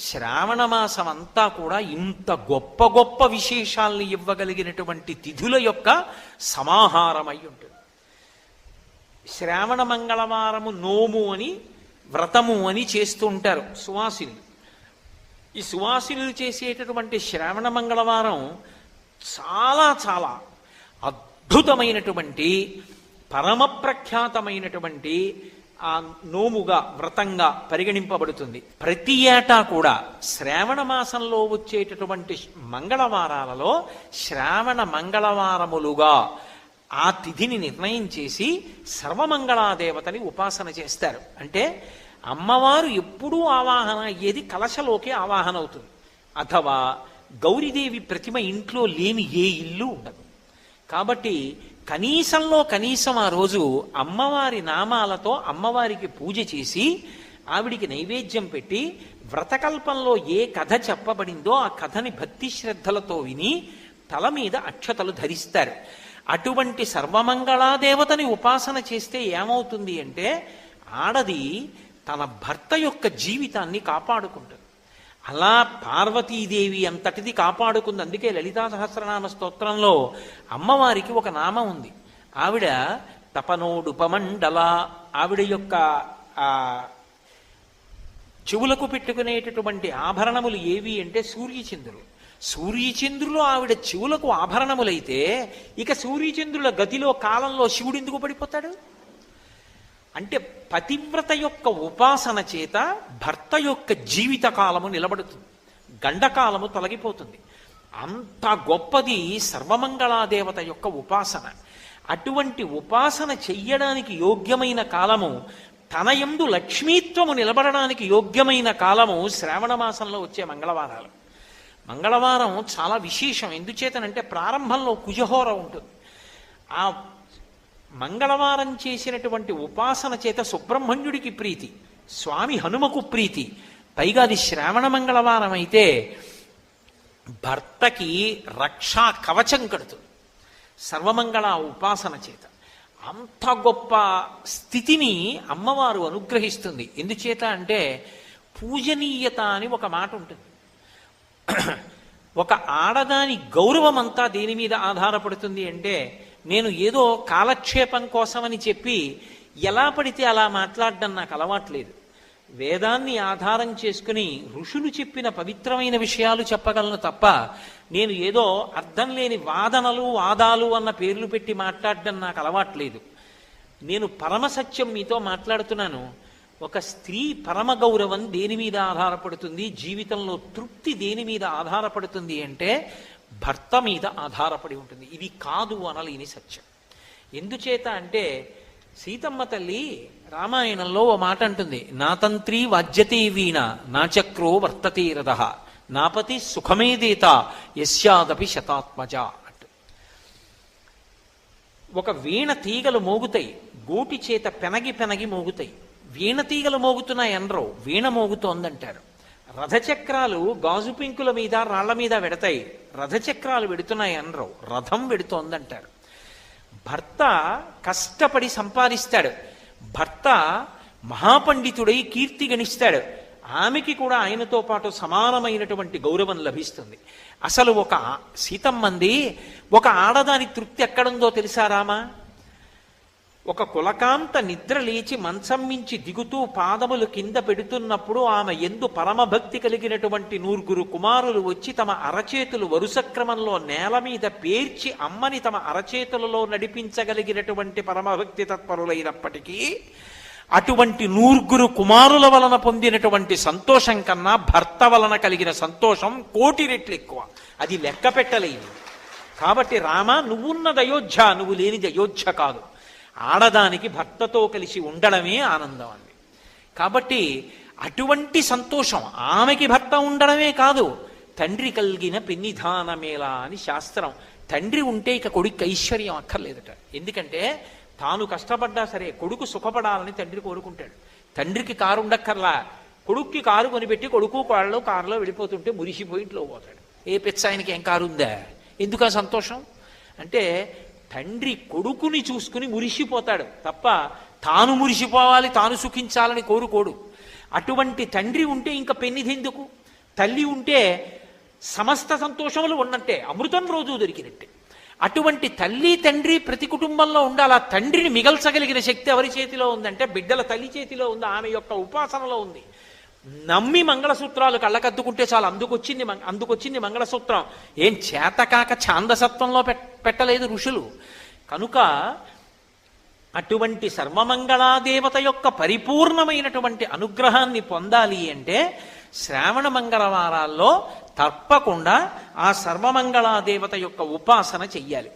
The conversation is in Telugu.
శ్రావణ మాసం అంతా కూడా ఇంత గొప్ప గొప్ప విశేషాల్ని ఇవ్వగలిగినటువంటి తిథుల యొక్క సమాహారమై ఉంటుంది. శ్రావణ మంగళవారము నోము అని వ్రతము అని చేస్తూ ఉంటారు సువాసినులు. ఈ సువాసినులు చేసేటటువంటి శ్రావణ మంగళవారం చాలా చాలా అద్భుతమైనటువంటి పరమ ప్రఖ్యాతమైనటువంటి ఆ నోముగా వ్రతంగా పరిగణింపబడుతుంది. ప్రతి ఏటా కూడా శ్రావణ మాసంలో వచ్చేటటువంటి మంగళవారాలలో శ్రావణ మంగళవారములుగా ఆ తిథిని నిర్ణయం చేసి సర్వమంగళాదేవతని ఉపాసన చేస్తారు. అంటే అమ్మవారు ఎప్పుడూ ఆవాహన అయ్యేది కలశలోకే ఆవాహన అవుతుంది. అథవా గౌరీదేవి ప్రతిమ ఇంట్లో లేని ఏ ఇల్లు ఉండదు. కాబట్టి కనీసంలో కనీసం ఆ రోజు అమ్మవారి నామాలతో అమ్మవారికి పూజ చేసి ఆవిడికి నైవేద్యం పెట్టి వ్రతకల్పంలో ఏ కథ చెప్పబడిందో ఆ కథని భక్తి శ్రద్ధలతో విని తల మీద అక్షతలు ధరిస్తారు. అటువంటి సర్వమంగళాదేవతని ఉపాసన చేస్తే ఏమవుతుంది అంటే ఆడది తన భర్త యొక్క జీవితాన్ని కాపాడుకుంటుంది. అలా పార్వతీదేవి అంతటిది కాపాడుకుంది. అందుకే లలితా సహస్రనామ స్తోత్రంలో అమ్మవారికి ఒక నామం ఉంది. ఆవిడ తపనోడుపమండల ఆవిడ యొక్క ఆ చెవులకు పెట్టుకునేటటువంటి ఆభరణములు ఏవి అంటే సూర్యచంద్రులు. సూర్యచంద్రులు ఆవిడ చెవులకు ఆభరణములైతే ఇక సూర్యచంద్రుల గతిలో కాలంలో శివుడు ఎందుకు పడిపోతాడు? అంటే పతివ్రత యొక్క ఉపాసన చేత భర్త యొక్క జీవిత కాలము నిలబడుతుంది. గండకాలము తొలగిపోతుంది. అంత గొప్పది సర్వమంగళాదేవత యొక్క ఉపాసన. అటువంటి ఉపాసన చెయ్యడానికి యోగ్యమైన కాలము తన ఎందు లక్ష్మీత్వము నిలబడడానికి యోగ్యమైన కాలము శ్రావణ మాసంలో వచ్చే మంగళవారాలు. మంగళవారం చాలా విశేషం. ఎందుచేతనంటే ప్రారంభంలో కుజహోర ఉంటుంది. ఆ మంగళవారం చేసినటువంటి ఉపాసన చేత సుబ్రహ్మణ్యుడికి ప్రీతి స్వామి హనుమకు ప్రీతి. పైగా అది శ్రావణ మంగళవారం అయితే భర్తకి రక్షా కవచం కడుతుంది సర్వమంగళ ఉపాసన చేత. అంత గొప్ప స్థితిని అమ్మవారు అనుగ్రహిస్తుంది. ఎందుచేత అంటే పూజనీయత అని ఒక మాట ఉంటుంది. ఒక ఆడదాని గౌరవం అంతా దేని మీద ఆధారపడుతుంది అంటే నేను ఏదో కాలక్షేపం కోసమని చెప్పి ఎలా పడితే అలా మాట్లాడడం నాకు అలవాట్లేదు వేదాన్ని ఆధారం చేసుకుని ఋషులు చెప్పిన పవిత్రమైన విషయాలు చెప్పగలను తప్ప నేను ఏదో అర్థం లేని వాదనలు వాదాలు అన్న పేర్లు పెట్టి మాట్లాడడం నాకు అలవాట్లేదు నేను పరమసత్యం మీతో మాట్లాడుతున్నాను. ఒక స్త్రీ పరమ గౌరవం దేని మీద ఆధారపడుతుంది? జీవితంలో తృప్తి దేని మీద ఆధారపడుతుంది అంటే భర్త మీద ఆధారపడి ఉంటుంది. ఇది కాదు అనలేని సత్యం. ఎందుచేత అంటే సీతమ్మ తల్లి రామాయణంలో ఓ మాట అంటుంది. నా తంత్రి వాజ్యతే వీణ నా చక్రో వర్తతే రథ నాపతి సుఖమేదేత యస్యాదపి శతాత్మజ అంటు. ఒక వీణ తీగలు మోగుతాయి. గోటి చేత పెనగి పెనగి మోగుతాయి. వీణ తీగలు మోగుతున్నాయి అనరు. వీణ మోగుతోందంటారు. రథచక్రాలు గాజు పింకుల మీద రాళ్ళ మీద వెడతాయి రథచక్రాలు పెడుతున్నాయి అనరు రథం పెడుతోందంటారు. భర్త కష్టపడి సంపాదిస్తాడు. భర్త మహాపండితుడై కీర్తి గణిస్తాడు. ఆమెకి కూడా ఆయనతో పాటు సమానమైనటువంటి గౌరవం లభిస్తుంది. అసలు ఒక సీతమ్మంది ఒక ఆడదాని తృప్తి ఎక్కడుందో తెలుసా రామా? ఒక కులకాంత నిద్ర లేచి మంచం మించి దిగుతూ పాదములు కింద పెడుతున్నప్పుడు ఆమె ఎందు పరమభక్తి కలిగినటువంటి నూరుగురు కుమారులు వచ్చి తమ అరచేతులు వరుస క్రమంలో నేల మీద పేర్చి అమ్మని తమ అరచేతులలో నడిపించగలిగినటువంటి పరమభక్తి తత్పరులైనప్పటికీ అటువంటి నూరుగురు కుమారుల వలన పొందినటువంటి సంతోషం కన్నా భర్త వలన కలిగిన సంతోషం కోటి రెట్లు ఎక్కువ. అది లెక్క పెట్టలేదు కాబట్టి రామ నువ్వున్నది అయోధ్య నువ్వు లేనిది అయోధ్య కాదు. ఆడదానికి భర్తతో కలిసి ఉండడమే ఆనందం అంది కాబట్టి అటువంటి సంతోషం ఆమెకి భర్త ఉండడమే కాదు తండ్రి కలిగిన పెన్నిధానమేలా అని శాస్త్రం. తండ్రి ఉంటే ఇక కొడుకు ఐశ్వర్యం అక్కర్లేదట. ఎందుకంటే తాను కష్టపడ్డా సరే కొడుకు సుఖపడాలని తండ్రి కోరుకుంటాడు. తండ్రికి కారు ఉండక్కర్లా. కొడుక్కి కారు కొనిపెట్టి కొడుకు కారులో కారులో వెళ్ళిపోతుంటే మురిసిపోయి ఇంట్లో పోతాడు. ఏ పిచ్చ ఆయనకి ఏం కారు ఉందా? ఎందుకు సంతోషం? అంటే తండ్రి కొడుకుని చూసుకుని మురిసిపోతాడు. తప్ప తాను మురిసిపోవాలి తాను సుఖించాలని కోరుకోడు. అటువంటి తండ్రి ఉంటే ఇంకా పెన్నిదెందుకు? తల్లి ఉంటే సమస్త సంతోషములు ఉన్నట్టే అమృతం రోజు దొరికినట్టే. అటువంటి తల్లి తండ్రి ప్రతి కుటుంబంలో ఉండాలి. ఆ తండ్రిని మిగల్చగలిగిన శక్తి ఎవరి చేతిలో ఉందంటే బిడ్డల తల్లి చేతిలో ఉంది ఆమె యొక్క ఉపాసనలో ఉంది. నమ్మి మంగళసూత్రాలు కళ్ళకద్దుకుంటే చాలు. అందుకొచ్చింది అందుకొచ్చింది మంగళసూత్రం. ఏం చేతకాక ఛాందసత్వంలో పెట్టలేదు ఋషులు. కనుక అటువంటి సర్వమంగళాదేవత యొక్క పరిపూర్ణమైనటువంటి అనుగ్రహాన్ని పొందాలి అంటే శ్రావణ మంగళవారాల్లో తప్పకుండా ఆ సర్వమంగళాదేవత యొక్క ఉపాసన చెయ్యాలి.